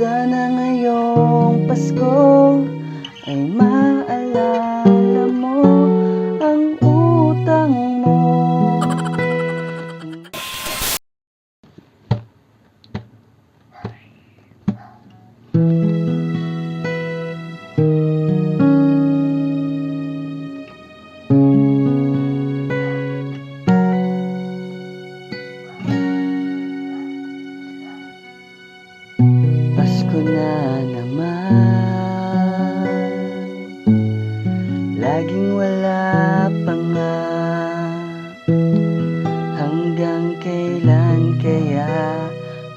Sana ngayong Pasko ay maalala na naman. Laging wala pa nga. Hanggang kailan kaya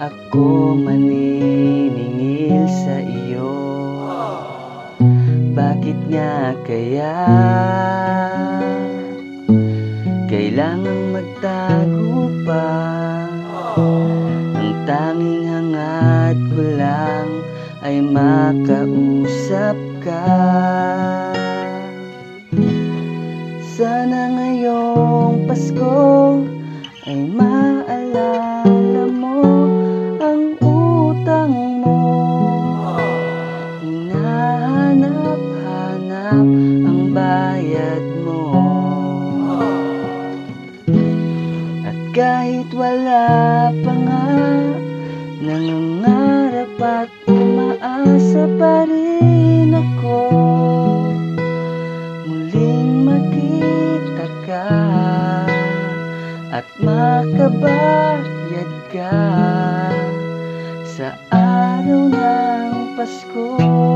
Ako maniningil sa iyo? Bakit nga kaya? Kailangang magtago pa. Ang tanging hangad ko ay makausap ka. Sana ngayong Pasko ay maalala mo ang utang mo. Hinahanap-hanap ang bayad mo. At kahit wala pa nga Nangangarap at umaasa pa rin ako. Muling makita ka At makabayad ka Sa araw ng Pasko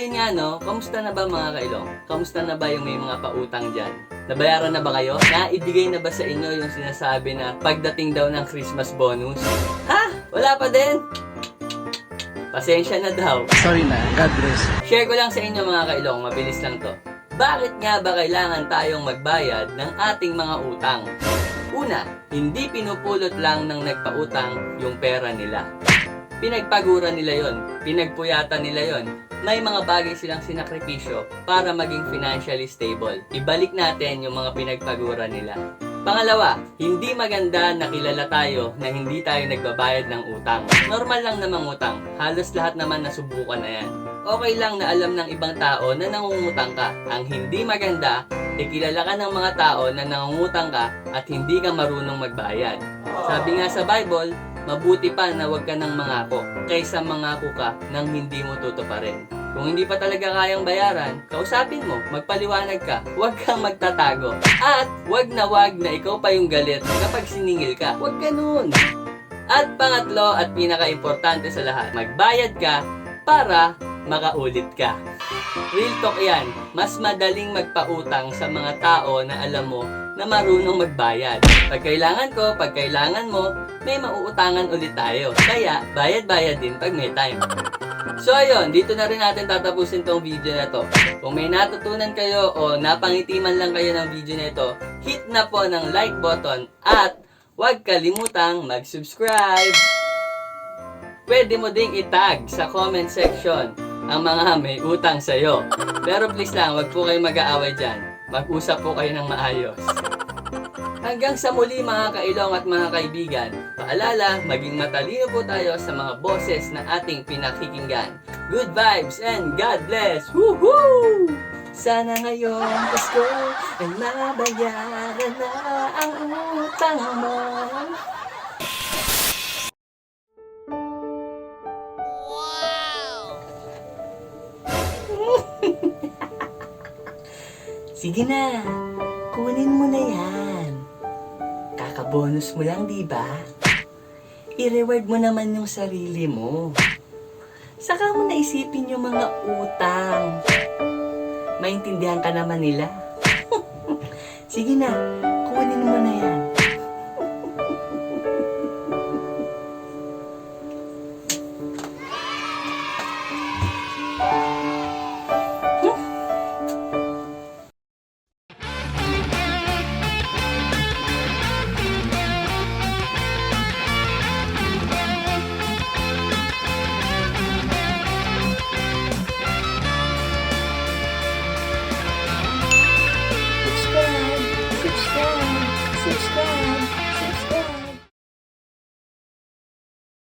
So ayun nga no, kamusta na ba mga kailong? Kamusta na ba yung may mga pautang dyan? Nabayaran na ba kayo? Naibigay na ba sa inyo yung sinasabi na pagdating daw ng Christmas bonus? Ha? Wala pa din? Pasensya na daw. Sorry na, God bless Share ko lang sa inyo mga kailong, mabilis lang to. Bakit nga ba kailangan tayong magbayad ng ating mga utang? Una, hindi pinupulot lang ng nagpautang yung pera nila. Pinagpagura nila yon, pinagpuyatan nila yon. May mga bagay silang sinakripisyo para maging financially stable. Ibalik natin yung mga pinagpagura nila. Pangalawa, hindi maganda na kilala tayo na hindi tayo nagbabayad ng utang. Normal lang namang utang. Halos lahat naman nasubukan na yan. Okay lang na alam ng ibang tao na nangungutang ka. Ang hindi maganda, ikilala ka ng mga tao na nangungutang ka at hindi ka marunong magbayad. Sabi nga sa Bible, mabuti pa na huwag ka nang mangako kaysa mangako ka nang hindi mo tutuparin. Kung hindi pa talaga kayang bayaran, kausapin mo, magpaliwanag ka, huwag kang magtatago. At huwag na huwag na ikaw pa yung galit kapag siningil ka. Huwag ganun. At pangatlo at pinaka-importante sa lahat, magbayad ka para makaulit ka. Real talk yan, mas madaling magpautang sa mga tao na alam mo na marunong magbayad. Pag kailangan ko, pag kailangan mo, may mauutangan ulit tayo. Kaya, bayad-bayad din pag may time. So ayun, dito na rin natin tatapusin tong video na to. Kung may natutunan kayo o napangitiman lang kayo ng video na ito, hit na po ng like button at huwag kalimutang mag-subscribe. Pwede mo ding itag sa comment section ang mga may utang sa'yo. Pero please lang, wag po kayo mag-aaway dyan. Mag-usap po kayo ng maayos. Hanggang sa muli mga kailong at mga kaibigan, paalala, maging matalino po tayo sa mga boses na ating pinakikinggan. Good vibes and God bless! Woohoo! Sana ngayong Pasko ay mabayaran na ang utang mo. Sige na, kunin mo na yan. Kakabonus mo lang, di ba? I-reward mo naman yung sarili mo. Saka mo naisipin yung mga utang. Maintindihan ka naman nila. Sige na, kunin mo na yan.